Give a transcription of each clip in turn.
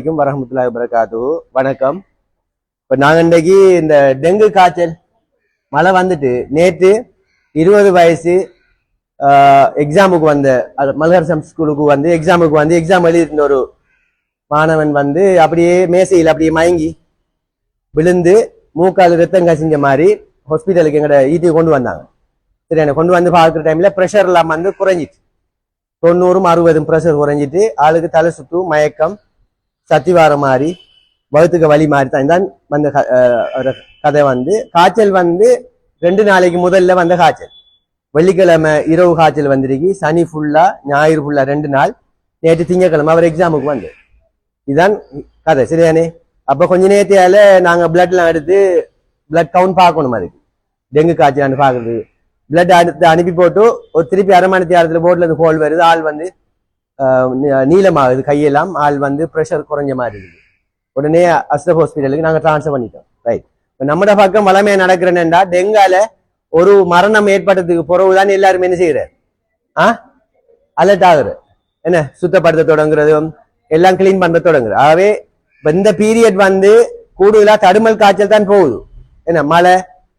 வலைக்கும் வரஹமத்துல்லாஹி வரகாத்து வணக்கம். இப்போ நாங்கள் இன்றைக்கு இந்த டெங்கு காய்ச்சல் மழை வந்துட்டு நேற்று இருபது வயசு எக்ஸாமுக்கு வந்த அது மல்ஹர்சம் ஸ்கூலுக்கு வந்து எக்ஸாமுக்கு வந்து எக்ஸாம் எழுதியிருந்த ஒரு மாணவன் வந்து அப்படியே மேசையில் அப்படியே மயங்கி விழுந்து மூக்கால் ரத்தம் கசிஞ்ச மாதிரி ஹாஸ்பிட்டலுக்கு எங்கட ஈட்டி கொண்டு வந்தாங்க. சரி என்னை கொண்டு வந்து பார்க்குற டைமில் ப்ரெஷர் எல்லாம் வந்து குறைஞ்சிட்டு தொண்ணூறும் அறுபதும் ப்ரெஷர் குறைஞ்சிட்டு ஆளுக்கு தலை சுத்து மயக்கம் சத்தி வர மாதிரி வகுத்துக்க வலி மாதிரி தான் தான் வந்த ஒரு கதை வந்து. காய்ச்சல் வந்து ரெண்டு நாளைக்கு முதல்ல வந்த காய்ச்சல். வெள்ளிக்கிழமை இரவு காய்ச்சல் வந்திருக்கு. சனி ஃபுல்லா ஞாயிறு ஃபுல்லா ரெண்டு நாள். நேற்று திங்கக்கிழமை அவர் எக்ஸாமுக்கு வந்து இதுதான் கதை சரியானே அப்போ கொஞ்ச நேரத்தையால நாங்க பிளட்லாம் எடுத்து பிளட் கவுண்ட் பார்க்கணும் அதுக்கு. டெங்கு காய்ச்சல் பார்க்குறது. பிளட் அடுத்து அனுப்பி போட்டு ஒரு திருப்பி அரை மணி நேரத்துல போட்டில் இருந்து கோல் வருது. ஆள் வந்து நீளமாகுது கையெல்லாம். ஆள் வந்து ப்ரெஷர் குறைஞ்ச மாதிரி இருக்குது. உடனே அஸ்ரப் ஹாஸ்பிட்டலுக்கு நாங்கள் ட்ரான்ஸ்ஃபர் பண்ணிட்டோம். ரைட் இப்போ நம்மட பக்கம் வளமையா நடக்கிறேன்னா டெங்கால ஒரு மரணம் ஏற்பட்டதுக்கு பிறகுதான் எல்லாருமே என்ன செய்கிறார் ஆ? அலர்ட் ஆகுற என்ன? சுத்தப்படுத்த தொடங்குறதும் எல்லாம் கிளீன் பண்ண தொடங்குது ஆகவே இந்த பீரியட் வந்து கூடுதலா தடுமல் காய்ச்சல் தான் போகுது. என்ன? மழை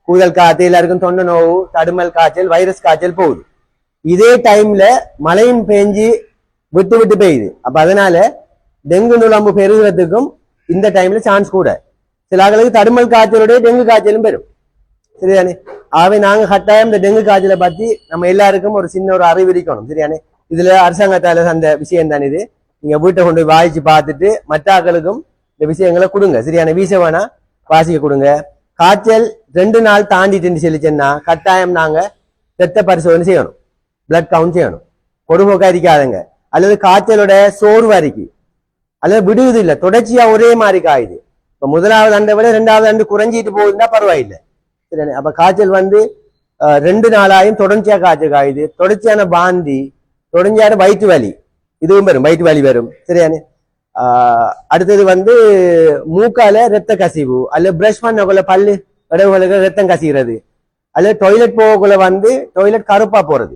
கூதல் காற்று எல்லாருக்கும் தொண்டை நோவு தடுமல் காய்ச்சல் வைரஸ் காய்ச்சல் போகுது. இதே டைம்ல மழையும் பெஞ்சு விட்டு விட்டு பெய்யுது. அப்ப அதனால டெங்கு நுழம்பு பெருகிறதுக்கும் இந்த டைம்ல சான்ஸ் கூட. சில ஆளுகளுக்கு தடுமல் காய்ச்சலுடைய டெங்கு காய்ச்சலும் பெறும் சரியானே ஆகவே நாங்க கட்டாயம் இந்த டெங்கு காய்ச்சலை பத்தி நம்ம எல்லாருக்கும் ஒரு சின்ன ஒரு அறிவு இருக்கணும். சரியானே இதுல அரசாங்கத்தால அந்த விஷயம் தான் இது. நீங்க வீட்டை கொண்டு போய் வாய்ச்சி பார்த்துட்டு மற்ற ஆக்களுக்கும் இந்த விஷயங்களை கொடுங்க. சரியான வீச வேணா வாசிக்க கொடுங்க. காய்ச்சல் ரெண்டு நாள் தாண்டிட்டு சொல்லிச்சேன்னா கட்டாயம் நாங்க ரத்த பரிசோதனை செய்யணும். பிளட் கவுண்ட் செய்யணும். கொடுபோக்கா இருக்காதுங்க அல்லது காய்ச்சலோட சோர்வு அறிக்கை அல்லது விடுவது இல்லை தொடர்ச்சியா ஒரே மாதிரி காயுது. இப்ப முதலாவது அண்டை விட ரெண்டாவது அண்டு குறைஞ்சிட்டு போகுதுன்னா பரவாயில்லை. சரியானே அப்ப காய்ச்சல் வந்து ரெண்டு நாளாயும் தொடர்ச்சியா காய்ச்சல் காயுது. தொடர்ச்சியான பாந்தி தொடர்ச்சியான வயிற்று வலி இதுவும் வரும் வயிற்று வலி வரும். சரியானே? ஆஹ், அடுத்தது வந்து மூக்கால ரத்த கசிவு அல்ல பிரஷ் பண்ணக்குள்ள பல்லு இடவுகளுக்கு ரத்தம் கசிகிறது அல்லது டாய்லெட் போகக்குள்ள வந்து டாய்லெட் கருப்பா போறது.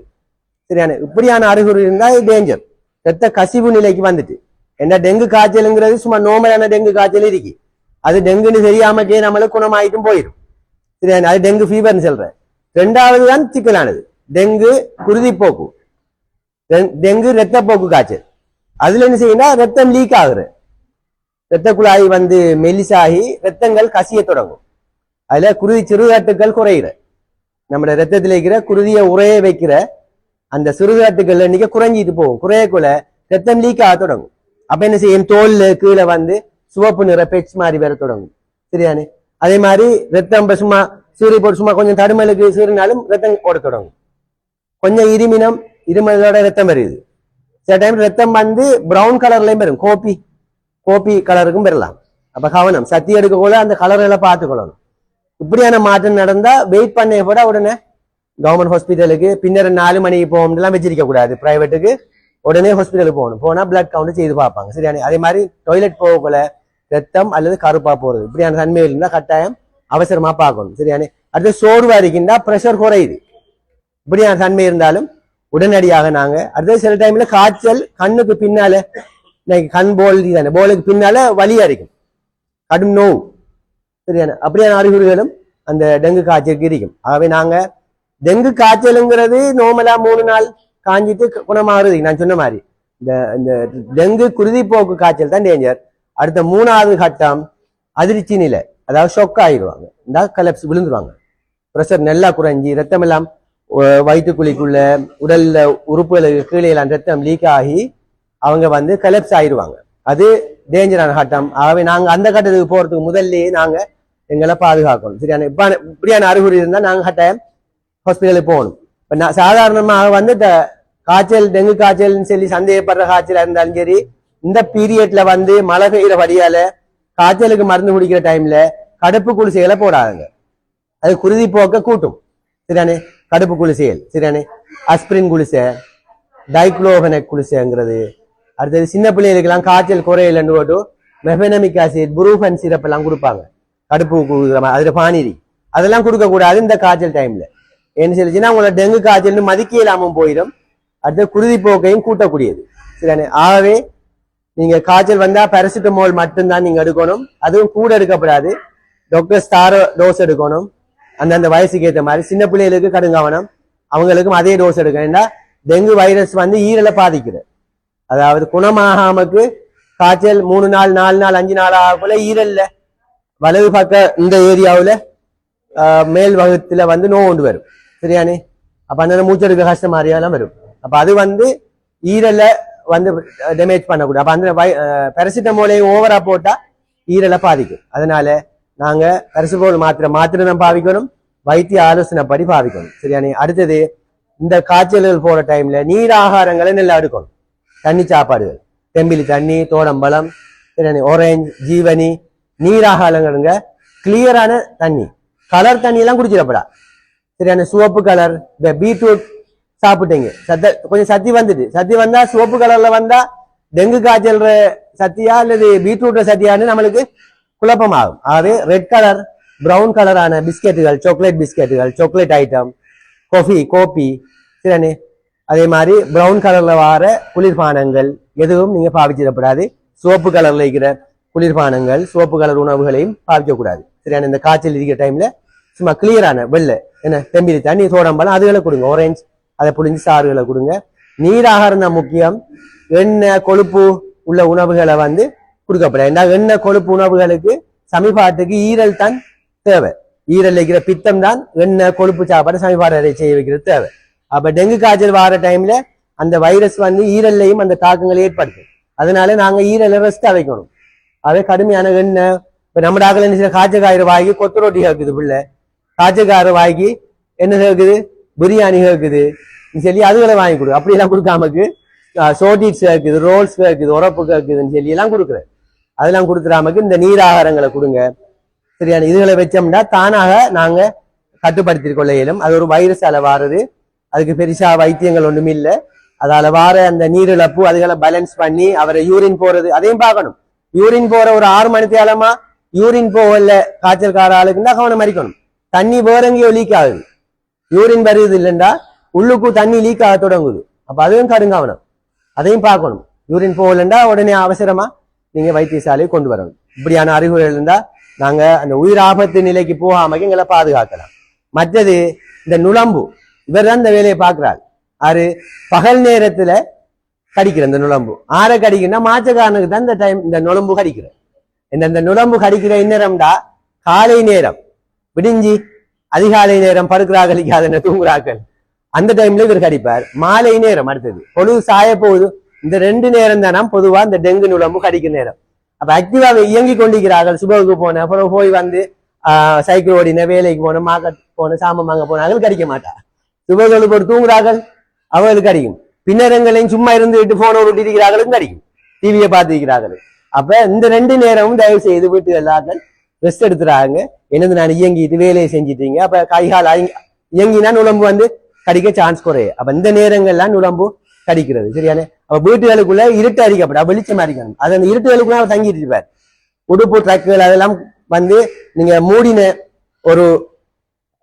சரியான? இப்படியான அறிகுறி இருந்தா டேஞ்சர் ரத்த கசிவு நிலைக்கு வந்துட்டு. என்ன டெங்கு காய்ச்சலுங்கிறது சும்மா நோமலான டெங்கு காய்ச்சல் இருக்கு. அது டெங்குன்னு தெரியாமக்கே நம்மளுக்கு குணமாயிட்டும் போயிடும் சரியா? அது டெங்கு ஃபீவர்னு சொல்றேன் ரெண்டாவது தான் சிக்கலானது. டெங்கு குருதிப்போக்கு. டெங்- டெங்கு ரத்தப்போக்கு காய்ச்சல். அதுல என்ன செய்யும்னா ரத்தம் லீக் ஆகுற. ரத்த குழாய் வந்து மெலிசாகி ரத்தங்கள் கசிய தொடங்கும். அதுல குருதி சிறுகட்டுக்கள் குறையிற. நம்ம ரத்தத்தில் இருக்கிற குருதியை உரைய வைக்கிற அந்த சிறுகாட்டுகள் இன்னைக்கு குறைஞ்சிட்டு போகும். குறையக்குள்ள ரத்தம் லீக் ஆக தொடங்கும். அப்ப என்ன செய்யும்? தோல்ல கீழே வந்து சிவப்பு நிற பெட்ஸ் மாதிரி வர தொடங்கும். சரியானே அதே மாதிரி ரத்தம் சும்மா சூரிய போட்டு சும்மா கொஞ்சம் தடுமலுக்கு சீறினாலும் ரத்தம் ஓட தொடங்கும். கொஞ்சம் இருமினம் இருமலோட ரத்தம் வருது. சில டைம் ரத்தம் வந்து ப்ரௌன் கலர்லயும் வரும் கோபி கோபி கலருக்கும் பெறலாம். அப்ப கவனம். சத்தி எடுக்கக்குள்ள அந்த கலர்களை பார்த்துக்கொள்ளணும். இப்படியான மாற்றம் நடந்தா வெயிட் பண்ண கூட உடனே கவர்மெண்ட் ஹாஸ்பிட்டலுக்கு பின்னர் நாலு மணிக்கு போகணும்லாம் வச்சிருக்க கூடாது. பிரைவேட்டுக்கு உடனே ஹாஸ்பிட்டலுக்கு போகணும். போனால் பிளட் கவுண்ட் செய்து பார்ப்பாங்க. சரியான அதே மாதிரி டாய்லெட் போகக்குள்ள ரத்தம் அல்லது கருப்பா போறது. இப்படியான தன்மை இருந்தால் கட்டாயம் அவசரமா பார்க்கணும். சரியானே அடுத்து சோர்வா இருக்கின்றா ப்ரெஷர் குறையுது. இப்படியான தன்மை இருந்தாலும் உடனடியாக நாங்க அடுத்தது சில டைம்ல காய்ச்சல் கண்ணுக்கு பின்னால இன்னைக்கு கண் போல் தானே போலுக்கு பின்னால வலி இருக்கும் கடும் நோவு. சரியான அப்படியான அறிகுறிகளும் அந்த டெங்கு காய்ச்சலுக்கு இருக்கும். ஆகவே நாங்கள் டெங்கு காய்ச்சலுங்கிறது நோமலா மூணு நாள் காஞ்சிட்டு கு- குணமாகுறது நான் சொன்ன மாதிரி. இந்த இந்த டெங்கு குருதிப்போக்கு காய்ச்சல் தான் டேஞ்சர் அடுத்த மூணாவது கட்டம் அதிர்ச்சி நிலை. அதாவது ஷொக் ஆயிடுவாங்க. இந்த கலப்ஸ் விழுந்துருவாங்க. ப்ரெஷர் நல்லா குறைஞ்சி ரத்தம் எல்லாம் வயிற்றுக்குழிக்குள்ள உடல்ல உறுப்புகளுக்கு கீழே எல்லாம் ரத்தம் லீக் ஆகி அவங்க வந்து கலப்ஸ் ஆயிடுவாங்க. அது டேஞ்சரான கட்டம். ஆகவே நாங்கள் அந்த கட்டத்துக்கு போறதுக்கு முதல்லயே நாங்கள் எங்களை பாதுகாக்கணும். சரியான இப்ப இப்படியான அறிகுறி இருந்தால் நாங்கள் கட்டாயம் ஹாஸ்பிட்டலுக்கு போகணும் இப்போ நான் சாதாரணமாக வந்து இந்த காய்ச்சல் டெங்கு காய்ச்சல்னு சொல்லி சந்தேகப்படுற காய்ச்சலாக இருந்தாலும் சரி இந்த பீரியட்ல வந்து மழை பெய்கிற வழியால காய்ச்சலுக்கு மருந்து குடிக்கிற டைம்ல கடுப்பு குளிசைகளை போடாதுங்க அது குருதி போக்க கூட்டும் சரியானே கடுப்பு குளிசைகள் சரியானே அஸ்பிரின் குளிசை டைக்ளோபனக் குளிசைங்கிறது அடுத்தது சின்ன பிள்ளைகளுக்கெல்லாம் காய்ச்சல் குறையலன்னு போட்டு மெஃபெனமிக் ஆசிட் புரூஃபன் சிரப் எல்லாம் கொடுப்பாங்க கடுப்பு கொடுக்குற மாதிரி அதில் பானிரி அதெல்லாம் கொடுக்கக்கூடாது இந்த காய்ச்சல் டைம்ல என்ன சொல்லிச்சுன்னா உங்களோட டெங்கு காய்ச்சல்னு மதிக்க இல்லாமல் போயிடும். அடுத்து குருதி போக்கையும் கூட்டக்கூடியது. சரியானே ஆகவே நீங்க காய்ச்சல் வந்தா பெரசிட்டமோல் மட்டும்தான் நீங்க எடுக்கணும். அதுவும் கூட எடுக்கப்படாது. டாக்டர் ஸ்டாரோ டோஸ் எடுக்கணும். அந்தந்த வயசுக்கு ஏற்ற மாதிரி. சின்ன பிள்ளைகளுக்கு கடுங்கவனம். அவங்களுக்கும் அதே டோஸ் எடுக்கணும். ஏன்னா டெங்கு வைரஸ் வந்து ஈரலை பாதிக்குது. அதாவது குணமாகாமக்கு காய்ச்சல் மூணு நாள் நாலு நாள் அஞ்சு நாள் ஆகக்குள்ள ஈரல்ல. வலது பக்க இந்த ஏரியாவுல ஆஹ், மேல் வகுத்துல வந்து நோய் கொண்டு வரும். சரியானே அப்ப அந்த மூச்செடுக்க கஷ்டம் மாதிரியெல்லாம் வரும். அப்ப அது வந்து ஈரலை வந்து டேமேஜ் பண்ணக்கூடாது. அப்ப அந்த பெரசிட்டமோலையும் ஓவரா போட்டா ஈரலை பாதிக்கும். அதனால நாங்க பெரசிட்டமோல் மாத்திரை மாத்திரை தான் பாவிக்கணும். வைத்திய ஆலோசனைப்படி பாவிக்கணும். சரியானே? அடுத்தது இந்த காய்ச்சல்கள் போற டைம்ல நீர் ஆகாரங்களை நல்லா எடுக்கணும். தண்ணி சாப்பாடுகள். தெம்பிலி தண்ணி தோடம்பழம் சரியானே? ஒரேஞ்ச் ஜீவனி நீராகாரங்களுங்க கிளியரான தண்ணி கலர் தண்ணி. எல்லாம் குடிச்சிடப்படா. சரியான சிவப்பு கலர் இந்த பீட்ரூட் சாப்பிட்டீங்க. சத்த கொஞ்சம் சத்தி வந்துட்டு. சத்தி வந்தா சிவப்பு கலர்ல வந்தா டெங்கு காய்ச்சல் சத்தியா அல்லது பீட்ரூட் சத்தியான்னு நம்மளுக்கு குழப்பமாகும். ஆகவே ரெட் கலர் ப்ரௌன் கலரான பிஸ்கெட்டுகள் சாக்லேட் பிஸ்கெட்டுகள் சாக்லேட் ஐட்டம் காஃபி கோபி சரியானே? அதே மாதிரி ப்ரௌன் கலர்ல வர குளிர்பானங்கள் எதுவும் நீங்க பாவிச்சிடப்படாது சிவப்பு கலர்ல இருக்கிற குளிர்பானங்கள் சிவப்பு கலர் உணவுகளையும் பாவிக்கக்கூடாது. சரியான இந்த காய்ச்சல் இருக்கிற டைம்ல சும்மா கிளியரான வெள்ளை. என்ன? தெம்பிலி தண்ணி சோடம்பழம் அதுகளை கொடுங்க. ஆரஞ்சு அதை புழிஞ்சு சாறுகளை கொடுங்க. நீராகாரம் தான் முக்கியம். எண்ணெய் கொழுப்பு உள்ள உணவுகளை வந்து கொடுக்கப்படாது. ஏன்னா எண்ணெய் கொழுப்பு உணவுகளுக்கு சமிபாட்டுக்கு ஈரல் தான் தேவை. ஈரல் இருக்கிற பித்தம் தான் எண்ணெய் கொழுப்பு சாப்பாடு சமிபாடு செய்ய வைக்கிறது தேவை. அப்ப டெங்கு காய்ச்சல் வர டைம்ல அந்த வைரஸ் வந்து ஈரல்லையும் அந்த தாக்கங்களை ஏற்படுத்தும். அதனால நாங்க ஈரலை ரெஸ்டா வைக்கணும். அதே கடுமையான எண்ணெய். இப்ப நம்ம டாக்டர் என்ன செய்ய காய்ச்சக்காயிரம் வாங்கி கொத்து ரொட்டி கேக்குது பிள்ளை. காய்ச்சக்கார வாங்கி என்ன கேக்குது? பிரியாணி கேட்குது சொல்லி அதுகளை வாங்கி கொடு. அப்படியெல்லாம் கொடுக்காமக்கு சோட்டிட்ஸ் இருக்குது ரோல்ஸ் இருக்குது உரப்பு இருக்குதுன்னு சொல்லி எல்லாம் கொடுக்குறேன் அதெல்லாம் கொடுத்துடாமக்கு இந்த நீராகாரங்களை கொடுங்க. சரியான இதுகளை வச்சோம்னா தானாக நாங்கள் கட்டுப்படுத்தி கொள்ள இயலும். அது ஒரு வைரஸால வாருது. அதுக்கு பெருசா வைத்தியங்கள் ஒன்றும் இல்லை. அதால வார அந்த நீரிழப்பு அதுகளை பேலன்ஸ் பண்ணி அவரை யூரின் போறது அதையும் பார்க்கணும். யூரின் போற ஒரு ஆறு மணி தேலமா யூரின் போகல. காய்ச்சல்கார ஆளுக்குன்னா கவனம் மறிக்கணும் தண்ணி வேற எங்கேயோ லீக் ஆகுது. யூரின் வருது இல்லைண்டா உள்ளுக்கு தண்ணி லீக் ஆக தொடங்குது. அப்ப அதுவும் கடுங்கவனம் அதையும் பார்க்கணும். யூரின் போகலண்டா உடனே அவசரமா நீங்க வைத்தியசாலையை கொண்டு வரணும். இப்படியான அறிகுறிகள் இருந்தா நாங்க அந்த உயிர் ஆபத்து நிலைக்கு போகாம எங்களை பாதுகாக்கலாம். மற்றது இந்த நுழம்பு. இவர் தான் இந்த வேலையை பார்க்கிறார். ஆறு பகல் நேரத்துல கடிக்கிற இந்த நுழம்பு. ஆரை கடிக்கிறனா மாச்சக்காரனுக்கு தான் இந்த டைம் இந்த நுழம்பு கடிக்கிற இந்த இந்த நுழம்பு கடிக்கிற இந்நேரம்டா காலை நேரம். விடிஞ்சி அதிகாலை நேரம் படுக்கிறார்கள் இல்லாத தூங்குறாக்கள் அந்த டைம்ல இவர் கடிப்பார். மாலை நேரம் அடுத்தது. பொழுது சாய போகுது இந்த ரெண்டு நேரம் தானே பொதுவா இந்த டெங்கு நுழம்பு கடிக்கிற நேரம். அப்ப ஆக்டிவாக இயங்கி கொண்டிருக்கிறார்கள். சுபவுக்கு போன அப்புறம் போய் வந்து ஆஹ் சைக்கிள் ஓடின வேலைக்கு போன மார்க்கெட் போன சாமம் வாங்க போனார்கள் கடிக்க மாட்டா சுபகளுக்கு ஒரு தூங்குறார்கள் அவர்களுக்கு கடிக்கும். பின்னரங்களையும் சும்மா இருந்துட்டு போன இருக்கிறார்களும் கடிக்கும். டிவியை பார்த்துருக்கிறார்கள். அப்ப இந்த ரெண்டு நேரமும் தயவு செய்து வீட்டு எல்லார்கள் ரெஸ்ட் எடுத்துறாங்க. என்னது நான் இயங்கிட்டு வேலையை செஞ்சிட்டீங்க? அப்ப கைகால் இயங்கினா நுழம்பு வந்து கடிக்க சான்ஸ் குறையும் அப்ப இந்த நேரங்கள்லாம் நுழம்பு கடிக்கிறது. சரியானே? அப்ப வீட்டுகளுக்குள்ள இருட்டு அடிக்கப்படும். வெளிச்சம் அடிக்கணும். அது அந்த இருட்டுகளுக்குள்ள அவர் தங்கிட்டு இருப்பார். உடுப்பு ட்ரக்குகள் அதெல்லாம் வந்து நீங்க மூடின ஒரு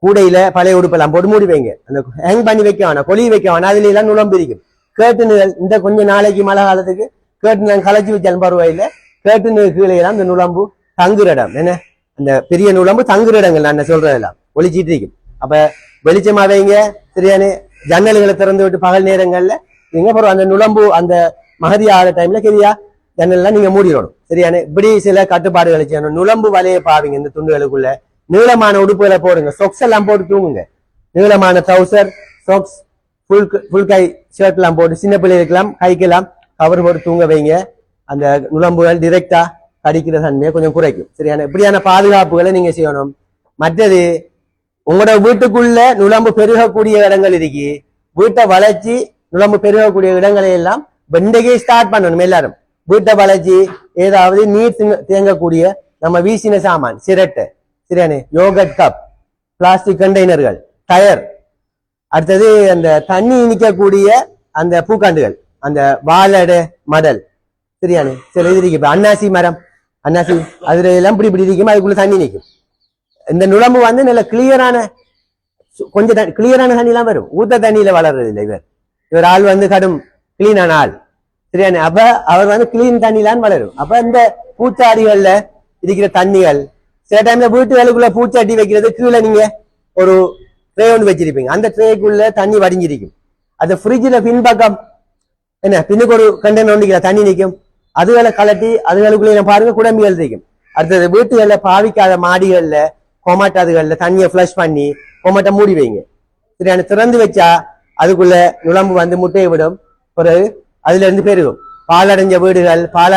கூடையில பழைய உடுப்பெல்லாம் போட்டு மூடி வைங்க. அந்த ஹேங் பண்ணி வைக்க வேணாம் கொலி வைக்க வேணாம். அதுல எல்லாம் நுழம்பு இருக்கும் கேட்டுனுகள் இந்த கொஞ்சம் நாளைக்கு மழை காலத்துக்கு கேட்டுனு களைச்சி வச்சாலும் பரவாயில்ல. கேட்டுனு கீழே எல்லாம் இந்த நுழம்பு தங்குற இடம். என்ன? அந்த பெரிய நுழம்பு தங்குற இடங்கள் நான் சொல்றதெல்லாம் ஒளிச்சிட்டு இருக்கும் அப்ப வெளிச்சமா வைங்க சரியான? ஜன்னல்களை திறந்து விட்டு பகல் நேரங்கள்ல நீங்க அப்புறம் அந்த நுழம்பு அந்த மகதி ஆகிற டைம்ல சரியா? ஜன்னல்லாம் நீங்க மூடிடணும் சரியான? இப்படி சில கட்டுப்பாடுகளை செய்யணும். நுழம்பு வலையை பாவீங்க இந்த துண்டுகளுக்குள்ள. நீளமான உடுப்புகளை போடுங்க. சொக்ஸ் எல்லாம் போட்டு தூங்குங்க. நீளமான ட்ரௌசர் சொக்ஸ் ஃபுல் ஃபுல் கை ஷர்ட் எல்லாம் போட்டு சின்ன பிள்ளைகளுக்கெல்லாம் கைக்கெல்லாம் கவர் போட்டு தூங்க வைங்க. அந்த நுழம்புகள் டிரெக்டா கடிக்கிற தன்மையை கொஞ்சம் குறைக்கும். சரியான இப்படியான பாதுகாப்புகளை நீங்க செய்யணும். மற்றது உங்களோட வீட்டுக்குள்ள நுழம்பு பெருகக்கூடிய இடங்கள் இருக்கு. வீட்டை வளர்ச்சி நுழம்பு பெருகக்கூடிய இடங்களை எல்லாம் வெண்டைக்கே ஸ்டார்ட் பண்ணணும் எல்லாரும். வீட்டை வளர்ச்சி ஏதாவது நீர் தேங்கக்கூடிய நம்ம வீசின சாமான் சிரட்டு. சரியானே? யோகட் கப் பிளாஸ்டிக் கண்டெய்னர்கள் டயர் அடுத்தது அந்த தண்ணி இனிக்கக்கூடிய அந்த பூக்காண்டுகள் அந்த வாழடு மடல். சரியானே? சில இது இருக்கு. அன்னாசி மரம். அன்னாசி அதுல எல்லாம் இப்படி இப்படி நிற்கும் அதுக்குள்ள தண்ணி நிற்கும் இந்த நுழம்பு வந்து நல்ல கிளியரான கொஞ்சம் கிளியரான தண்ணி எல்லாம் வரும். ஊத்த தண்ணியில வளர்றது இல்லை இவர். இவர் ஆள் வந்து கடும் கிளீனான ஆள். சரியான அப்ப அவர் வந்து கிளீன் தண்ணிலாம் வளரும். அப்ப இந்த பூச்சாடிகள்ல இருக்கிற தண்ணிகள் சில டைம்ல வீட்டுகளுக்குள்ள பூச்சாட்டி வைக்கிறது கீழே நீங்க ஒரு ட்ரே ஒன்று வச்சிருப்பீங்க. அந்த ட்ரேக்குள்ள தண்ணி வடிஞ்சிருக்கும். அந்த ஃப்ரிட்ஜில் பின்பக்கம் என்ன பின்னுக்கு ஒரு கண்டெய்னர் ஒன்றிக்கிற தண்ணி நிற்கும் அதுகளை கலட்டி அதுகளுக்குள்ளே பாருங்க குடம்பிகள் இருக்கும் அடுத்தது வீட்டுகள்ல பாவிக்காத மாடிகள்ல கொமாட்டாதுகள்ல தண்ணியை ஃப்ளஷ் பண்ணி கொமாட்டை மூடி வைங்க. சரியான திறந்து வச்சா அதுக்குள்ள நுழம்பு வந்து முட்டையை விடும். பிறகு அதுல இருந்து பெருகும். பாலடைஞ்ச வீடுகள் பால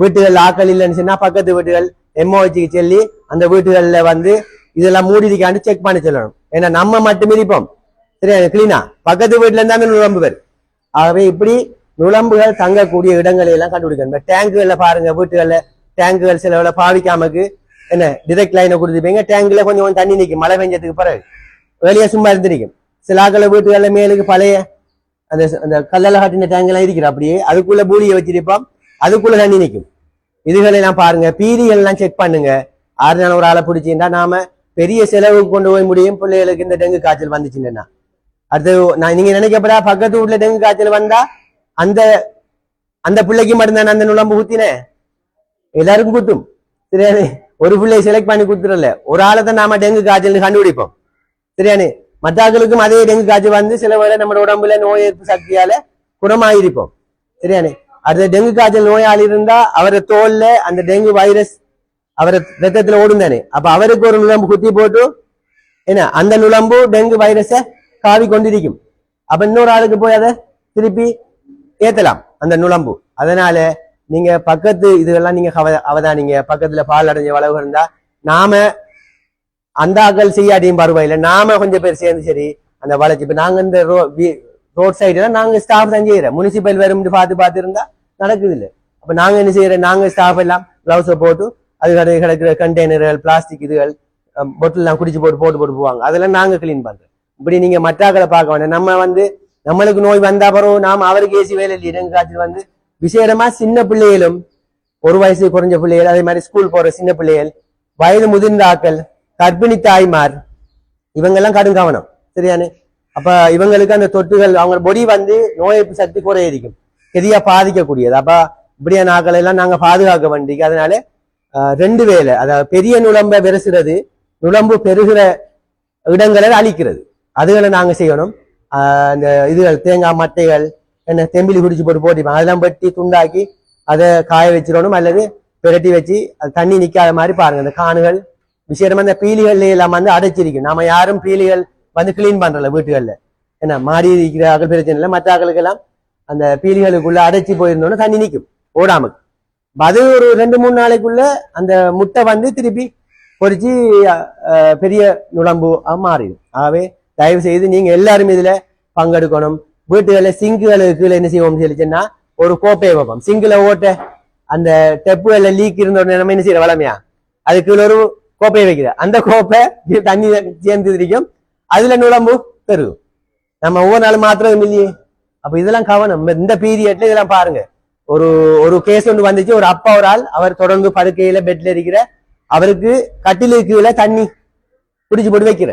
வீட்டுகள் ஆக்கள் இல்லைன்னு சொன்னா பக்கத்து வீடுகள் எம்ஓஹெச்சுக்கு சொல்லி அந்த வீட்டுகள்ல வந்து இதெல்லாம் மூடிதிக்காண்டு செக் பண்ணி சொல்லணும். ஏன்னா நம்ம மட்டும் இருப்போம் சரியா கிளீனா பக்கத்து வீட்டுல இருந்தா அந்த நுழம்பு வரும். ஆகவே இப்படி நுழம்புகள் தங்கக்கூடிய இடங்களை எல்லாம் கண்டுபிடிக்கணும். இந்த டேங்குகள்ல பாருங்க வீட்டுகள்ல டேங்குகள் சில பாவிக்காமக்கு என்ன டிரெக்ட் லைனை கொடுத்துப்பீங்க டேங்க்ல கொஞ்சம் கொஞ்சம் தண்ணி நிற்கும். மழை பெஞ்சதுக்கு பிறகு வெளியே சும்மா இருந்திருக்கும். சில ஆக்கள வீட்டுகள்ல மேலுக்கு பழைய அந்த அந்த கல்லல காட்டின டேங்க் எல்லாம் இருக்கிற அப்படியே அதுக்குள்ள பூலியை வச்சிருப்போம். அதுக்குள்ள தண்ணி நிற்கும். இதுகளை எல்லாம் பாருங்க. பீதிகள் எல்லாம் செக் பண்ணுங்க. ஆறு நாள் ஒரு ஆளை பிடிச்சிருந்தா நாம பெரிய செலவு கொண்டு போய் முடியும். பிள்ளைகளுக்கு இந்த டெங்கு காய்ச்சல் வந்துச்சுன்னா. அடுத்து நான் நீங்க நினைக்கப்படா பக்கத்து வீட்டுல டெங்கு காய்ச்சல் வந்தா அந்த அந்த பிள்ளைக்கு மட்டும்தானே அந்த நுழம்பு குத்தினே எல்லாருக்கும் குத்தும். சரியானே? ஒரு பிள்ளையை செலக்ட் பண்ணி குத்துறல ஒரு ஆளை தான் நாம டெங்கு காய்ச்சல் கண்டுபிடிப்போம். சரியானே? மற்றாக்களுக்கும் அதே டெங்கு காய்ச்சல் வந்து சில வேளை நம்ம உடம்புல நோய் எதிர்ப்பு சக்தியால குணமாயிருப்போம். சரியானே? அடுத்த டெங்கு காய்ச்சல் நோயாளி இருந்தா அவரை தோல்ல அந்த டெங்கு வைரஸ் அவர ரத்தத்துல ஓடும் தானே அப்ப அவருக்கு ஒரு நுழம்பு குத்தி போட்டு என்ன? அந்த நுழம்பு டெங்கு வைரஸ காவி கொண்டிருக்கும். அப்ப இன்னொரு ஆளுக்கு போய் அதை திருப்பி ஏத்தலாம் அந்த நுழம்பு. அதனால நீங்க பக்கத்து இதெல்லாம் நீங்க அவ- அவதானிங்க. பக்கத்துல பால் அடைஞ்ச வளவு இருந்தா நாம அந்த ஆக்கள் செய்யாட்டியும் பருவாயில்ல. நாம கொஞ்சம் பேர் சேர்ந்து சரி அந்த வளர்ச்சி. இப்ப நாங்க இந்த ரோ ரோட் சைடுல நாங்க ஸ்டாஃப் தான் செய்யறோம். முனிசிபல் வரும்னு பார்த்து பார்த்து இருந்தா நடக்குது இல்ல அப்ப நாங்க என்ன செய்யறோம்? நாங்க ஸ்டாஃப் எல்லாம் கிளவுஸை போட்டு அது கடை கிடக்கிற கண்டெய்னர்கள் பிளாஸ்டிக் இதுகள் பொட்டில் எல்லாம் குடிச்சு போட்டு போட்டு போட்டு போவாங்க. அதெல்லாம் நாங்க கிளீன் பண்றோம். இப்படி நீங்க மற்றாக்களை பார்க்க வேண்டாம். நம்ம வந்து நம்மளுக்கு நோய் வந்தா பிறகு நாம அவருக்கு ஏசி வேலை இல்லை இடங்கு காய்ச்சல் வந்து விசேடமா சின்ன பிள்ளைகளும் ஒரு வயசு குறைஞ்ச பிள்ளைகள் அதே மாதிரி ஸ்கூல் போற சின்ன பிள்ளைகள் வயது முதிர்ந்த ஆக்கள் கர்ப்பிணி தாய்மார் இவங்கெல்லாம் கடும் கவனம் சரியானு? அப்ப இவங்களுக்கு அந்த தொற்றுகள் அவங்க பொடி வந்து நோய் எதிர்ப்பு சக்தி குறைய இருக்கும் கெதியா பாதிக்கக்கூடியது. அப்ப இப்படியான ஆக்களை எல்லாம் நாங்க பாதுகாக்க வேண்டிக்கு அதனால ஆஹ், ரெண்டு வேலை அதாவது பெரிய நுழம்பை விரசுறது நுழம்பு பெருகிற இடங்களை அழிக்கிறது. அதுகளை நாங்க செய்யணும். இந்த இதுகள் தேங்காய் மட்டைகள் என்ன தெம்பிலி குடிச்சு போட்டு போட்டிப்பாங்க அதெல்லாம் வெட்டி துண்டாக்கி அதை காய வச்சிடணும். அல்லது பிரட்டி வச்சு அது தண்ணி நிக்காத மாதிரி பாருங்க. இந்த காணுகள் விசேடமா இந்த பீலிகள் எல்லாம் வந்து அடைச்சிருக்கும். நாம யாரும் பீலிகள் வந்து கிளீன் பண்றல வீட்டுகள்ல. என்ன மாறி இருக்கிற அகல் பிரச்சனை இல்லை. மற்ற அகலுக்கெல்லாம் அந்த பீலிகளுக்குள்ள அடைச்சி போயிருந்தோம்னா தண்ணி நிற்கும் ஓடாம. அது ஒரு ரெண்டு மூணு நாளைக்குள்ள அந்த முட்டை வந்து திருப்பி பொரிச்சு பெரிய நுழம்பு மாறிடும். ஆகவே தயவு செய்து நீங்க எல்லாரும் இதுல பங்கெடுக்கணும். வீட்டுகளில் சிங்குகளுக்கு கீழே என்ன செய்வோம் சொல்லிச்சுன்னா ஒரு கோப்பையை வைப்போம். சிங்குல ஓட்ட அந்த டெப்புகள்ல லீக் இருந்த உடனே நம்ம என்ன செய்யற வளமையா? அதுக்குள்ள ஒரு கோப்பையை வைக்கிற அந்த கோப்பை தண்ணி சேர்ந்து இருக்கும் அதுல நுழம்பு பெருகும். நம்ம ஒவ்வொரு நாளும் மாத்திரம் இல்லையே. அப்ப இதெல்லாம் கவனம். இந்த பீரியட்ல இதெல்லாம் பாருங்க. ஒரு ஒரு கேஸ் ஒன்று வந்துச்சு. ஒரு அப்பா ஒரு ஆள் அவர் தொடர்ந்து படுக்கையில பெட்ல இருக்கிற அவருக்கு கட்டிலுக்கு கீழே தண்ணி பிடிச்சு போட்டு வைக்கிற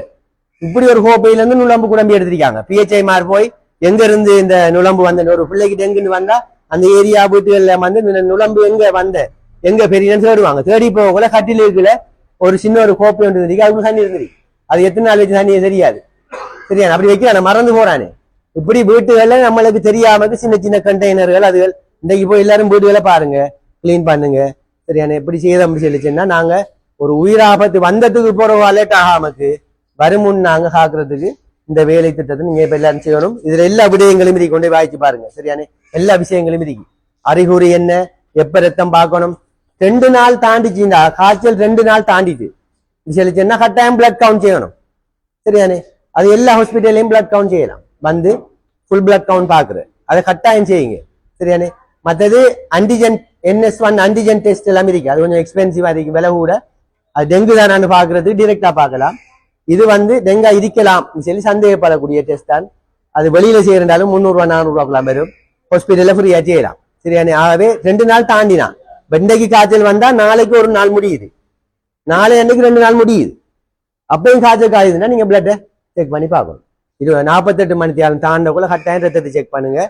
இப்படி ஒரு கோப்பையில இருந்து நுழம்பு குழம்பு எடுத்திருக்காங்க. பிஹெச்ஐ மார் போய் எங்க இருந்து இந்த நுழம்பு வந்த ஒரு பிள்ளைக்கு டெங்குன்னு வந்தா அந்த ஏரியா வீட்டுகள்ல வந்து நுழம்பு எங்க வந்த எங்க பெரியன்னு தேடுவாங்க. தேடி கட்டில கட்டிலுக்குள்ள ஒரு சின்ன ஒரு கோப்பை ஒன்று இருந்துருக்கு அதுக்குள்ள தண்ணி இருந்துருக்கு அது எத்தனை நாள் வச்சு தண்ணியை தெரியாது. சரியா? அப்படி வைக்கிறான் மறந்து போறானே. இப்படி வீட்டுகள்ல நம்மளுக்கு தெரியாம சின்ன சின்ன கண்டெய்னர்கள் அதுகள். இன்றைக்கு போய் எல்லாரும் வீடுகளை பாருங்க க்ளீன் பண்ணுங்க. சரியான எப்படி செய்த அப்படி சொல்லிச்சுன்னா நாங்க ஒரு உயிராபத்து வந்ததுக்கு போறவா அலர்ட் ஆகாமக்கு வருமுன் நாங்க காக்குறதுக்கு இந்த வேலை திட்டத்தை நீங்க இப்ப எல்லாரும் செய்யணும். இதுல எல்லா விடயங்களும் இருக்கு கொண்டு போய் வாய்ச்சி பாருங்க சரியானே? எல்லா விஷயங்களும் இருக்கு அறிகுறி என்ன? எப்ப ரத்தம் பார்க்கணும் ரெண்டு நாள் தாண்டிச்சுண்டா காய்ச்சல் ரெண்டு நாள் தாண்டிட்டு. சொல்லிச்சுன்னா கட்டாயம் பிளட் கவுண்ட் செய்யணும்? சரியானே? அது எல்லா ஹாஸ்பிட்டல்லையும் பிளட் கவுண்ட் செய்யலாம். வந்து ஃபுல் பிளட் கவுண்ட் பாக்குறது அதை கட்டாயம் செய்யுங்க. சரியானே? மற்றது antigen NS one antigen test எல்லாம் இருக்கு. அது கொஞ்சம் எக்ஸ்பென்சிவா இருக்கு. விலை கூட. அது டெங்கு தானான்னு பாக்குறது டிரெக்டா பார்க்கலாம் இது வந்து டெங்கா இருக்கலாம் சொல்லி சந்தேகப்படக்கூடிய டெஸ்ட் தான். அது வெளியில செய்யறாலும் முந்நூறுவா நானூறுவாக்கெல்லாம் வரும். ஹாஸ்பிட்டல்ல ஃப்ரீயா செய்யலாம். சரியானே? ஆகவே ரெண்டு நாள் தாண்டினான். வெண்டைக்கு காய்ச்சல் வந்தா நாளைக்கு ஒரு நாள் முடியுது. நாளை அன்னைக்கு ரெண்டு நாள் முடியுது. அப்பயும் காய்ச்சல் காயுதுன்னா நீங்க பிளட்டை செக் பண்ணி பார்க்கணும். இது நாற்பத்தெட்டு மணி தேரம் தாண்டக்குள்ள கட்டாயம் ரத்தத்தை செக் பண்ணுங்க.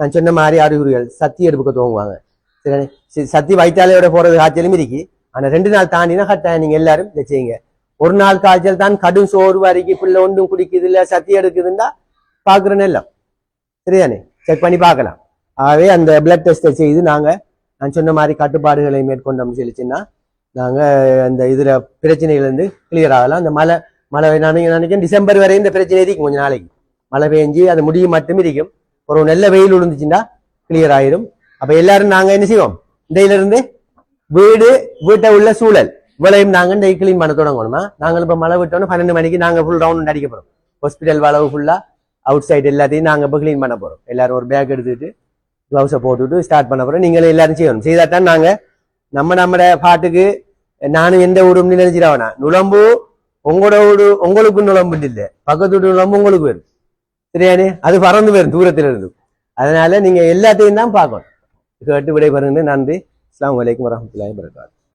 நான் சொன்ன மாதிரி அறிகுறிகள் சத்தி எடுப்புக்க துவங்குவாங்க. சரி சத்தி வைத்தாலையோட போறது காய்ச்சலும் இருக்கு. ஆனா ரெண்டு நாள் தாண்டினா கட்டாயம் நீங்க எல்லாரும் இதை செய்யுங்க. ஒரு நாள் காய்ச்சல் தான் கடும் சோறு வரைக்கு பிள்ளை ஒன்றும் குடிக்குது இல்ல சத்தி எடுக்குதுன்னா பாக்குறேன்னு எல்லாம் சரிதானே? செக் பண்ணி பார்க்கலாம். ஆகவே அந்த பிளட் டெஸ்ட்டை செய்து நாங்க நான் சொன்ன மாதிரி கட்டுப்பாடுகளை மேற்கொண்டோம் சொல்லிச்சுன்னா நாங்க அந்த இதுல பிரச்சனைகள் வந்து கிளியர் ஆகலாம். அந்த மழை மழை நான் நினைக்கிறேன் டிசம்பர் வரை இந்த பிரச்சனை இருக்கும் கொஞ்சம் நாளைக்கு. மழை பெஞ்சு அது முடியும் மட்டும் இருக்கும் ஒரு நல்ல வெயில் விழுந்துச்சுன்னா கிளியர் ஆயிரும். அப்ப எல்லாரும் நாங்க என்ன செய்வோம்? இடையில இருந்து வீடு வீட்டை உள்ள சூழல். இவ்வளையும் நாங்க இந்த கிளீன் பண்ண தொடங்கணுமா நாங்கள் இப்போ மழை விட்டோன்னு பன்னெண்டு மணிக்கு நாங்கள் ஃபுல் ரவுண்ட் அடிக்க போறோம். ஹாஸ்பிட்டல் வளவு ஃபுல்லா அவுட் சைடு எல்லாத்தையும் நாங்கள் இப்போ க்ளீன் பண்ண போறோம். எல்லாரும் ஒரு பேக் எடுத்துட்டு க்ளவுஸை போட்டுட்டு ஸ்டார்ட் பண்ண போறோம். நீங்களும் எல்லாரும் செய்யணும். செய்தாதான் நாங்கள் நம்ம நம்மட பாட்டுக்கு நானும் எந்த ஊரும் நினைச்சிடாவனா நுழம்பு உங்களோட ஊடு உங்களுக்கு நுழம்பு இல்லை. பக்கத்து வீடு நுழம்பு உங்களுக்கு வரும். சரியானே? அது பறந்து வரும் தூரத்தில் இருந்து அதனால நீங்க எல்லாத்தையும் தான் பார்க்கணும். கேட்டு விடைபெறுங்க நன்றி. அஸ்லாம் வலைக்கம் வரஹ்மத்துல்லாஹி வபரகாத்துஹு.